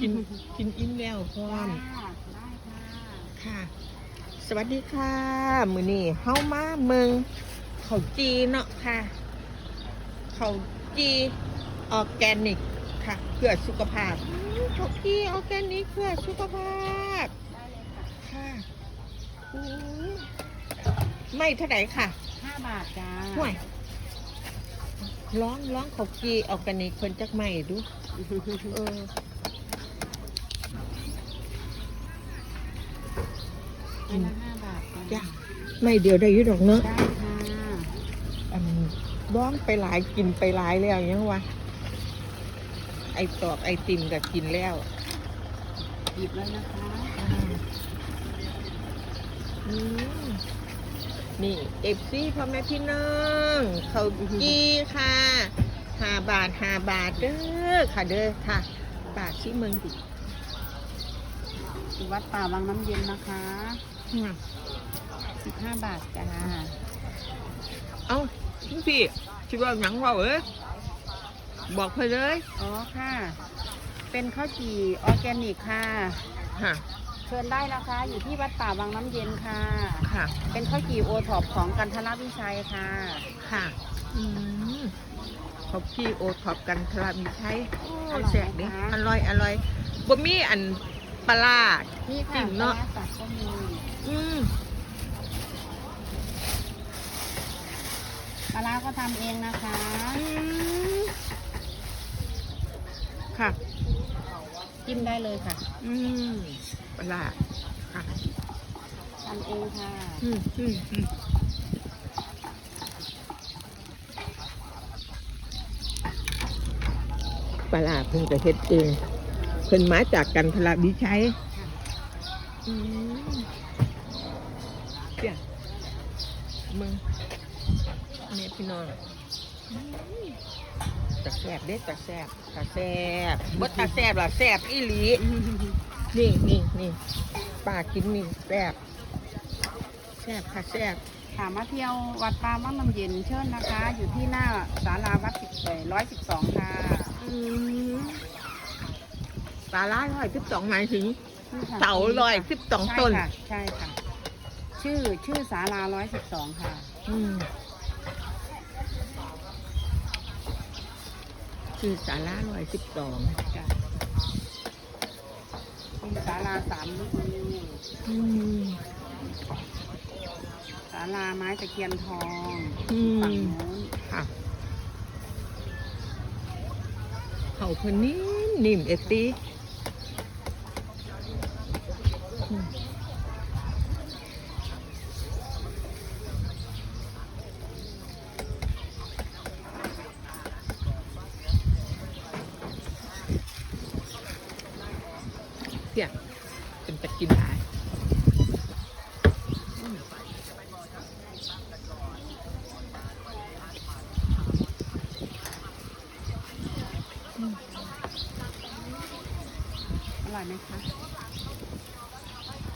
กินกินอิ่มแล้วพร้อจ้ามได้ค่ะค่ะ สวัสดีค่ะ มือนี้เฮามาเมืองเขาจีเนาะค่ะ เขาจีออร์แกนิกค่ะเพื่อสุขภาพอืมเขาจีออร์แกนิกเพื่อสุขภาพได้เลยค่ะค่ะอืมไม่เท่าไหร่ค่ะห้าบาทจ้าห่วยร้องร้องเขาจีออร์แกนิกคนจักใหม่ดูเออ อันละห้าบาทจ้ะไม่เดียวได้อยุดอกเนาะได้ค่ะอันร้องไปหลายกินไปหลายแล้วยังวะไอตอกไอติมก็กินแล้วหยิบแล้วนะคะอืมนี่เอฟซีพ่อแม่พี่น้องเขาจีค่ะห้าบาทห้าบาทเด้อค่ะเด้อค่ะ บาทที่เมืองดิอยู่วัดป่าวังน้ำเย็นนะคะอืม สิบห้าบาทจ้าเอ้าพี่พี่คิดว่าหนังว่าเอ้ยบอกไปเลย อ๋อค่ะ เป็นข้าวจี่ออร์แกนิกค่ะ ค่ะ เชิญได้นะคะ อยู่ที่วัดป่าวังน้ำเย็นค่ะ ค่ะ เป็นข้าวจี่โอท็อปของกันทรวิชัยค่ะ ค่ะอืมเขาพี่โอท็อปกันทรามีใช้โอ้อร่อยแซ่บดินะคะอร่อยอร่อยบ่มีอันปลาร้านี่จริค่ะงเนอะปลาร้สับก็มี อืมปลาร้าก็ทำเองนะคะอืมค่ะ จิ้มได้เลยค่ะ อืมปลาร้าค่ะทำเองค่ะ อืมอืมอืมปลาร้าเพิ่งจะเฮ็ดเองเพิ่นมาจากกันทราวิชัยอืมเจ้า มึงแม่พี่น้องอืมตะแซบเด็ดตะแซบตะแซบบดตะแซบหรอแซบอีหลีนี่นี่นี่ป้ากินนี่แซบแซบค่ะแซบค่ะมาเที่ยววัดป่ามั่งน้ำเย็นเชิญนะคะ อยู่ที่หน้าศาลาวัดสิบร้อยสิบสองค่ะอืมปลาล่าร้อยสิบสองหมายถึงชื่อค่ะเสาร้อยสิบสองต้น ใช่ค่ะใช่ค่ะชื่อชื่อศาลาร้อยสิบสองค่ะ อืมคือสาราร้อยสิบสองจ้ะมีศาลาสามลูกนี้อืมศาลาไม้ตะเคียนทองอืฝั่งมโน้นค่ะเขาคนนี้นิ่มเอตี เสี่ยเป็นตะกินหลายอืมอร่อยไหมคะ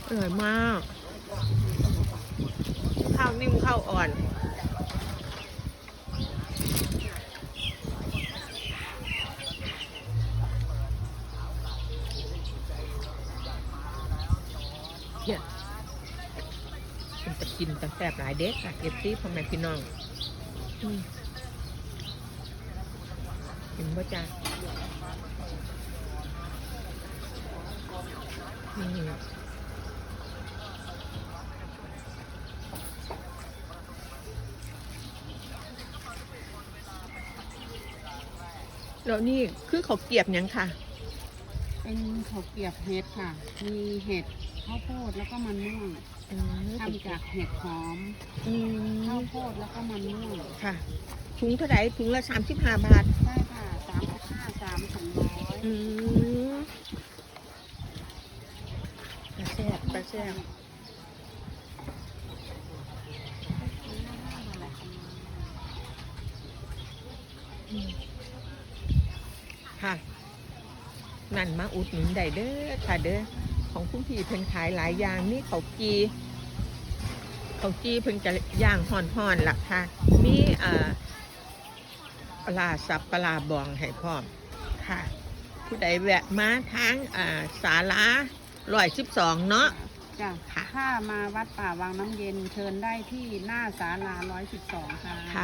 อร่อยมาก ข้าวนิ่มข้าวอ่อน เนี่ยมันจะ กินตั้งแต่หลายเด็กอะเอฟซีพ่อแม่พี่น้องเห็นบ่จ้านี่แล้วนี่คือเขาวเกียบยังค่ะ เป็นข้าวเกียบเห็ดค่ะ มีเห็ดข้าวโพดแล้วก็มันม่วง ทำจากเห็ดหอมอืข้าวมโพดแล้วก็มันม่วงค่ะ ถุงเท่าไหร่ถุงละสามสิบห้าบาท ใช่ค่ะสามสิบห้าสามถึงร้อยอืมตาแซ่บตาแซ่บอืมค่ะ นั่นมาอุดหนุนได้เด้อค่ะเด้อ ของคุณพี่เพิ่นขายหลายอย่างนี่เขาวจีเขาวจีเพิ่นจะย่างห่อนๆล่ะค่ะมีเอ่อปลาสับปลาบองให้พร้อมค่ะ ผู้ใดแวะมาทางอ่าศาลาร้อยสิบสองเนาะ จ้ะค่ะ ถ้ามาวัดป่าวังน้ำเย็นเชิญได้ที่หน้าศาลา112ค่ะ ค่ะ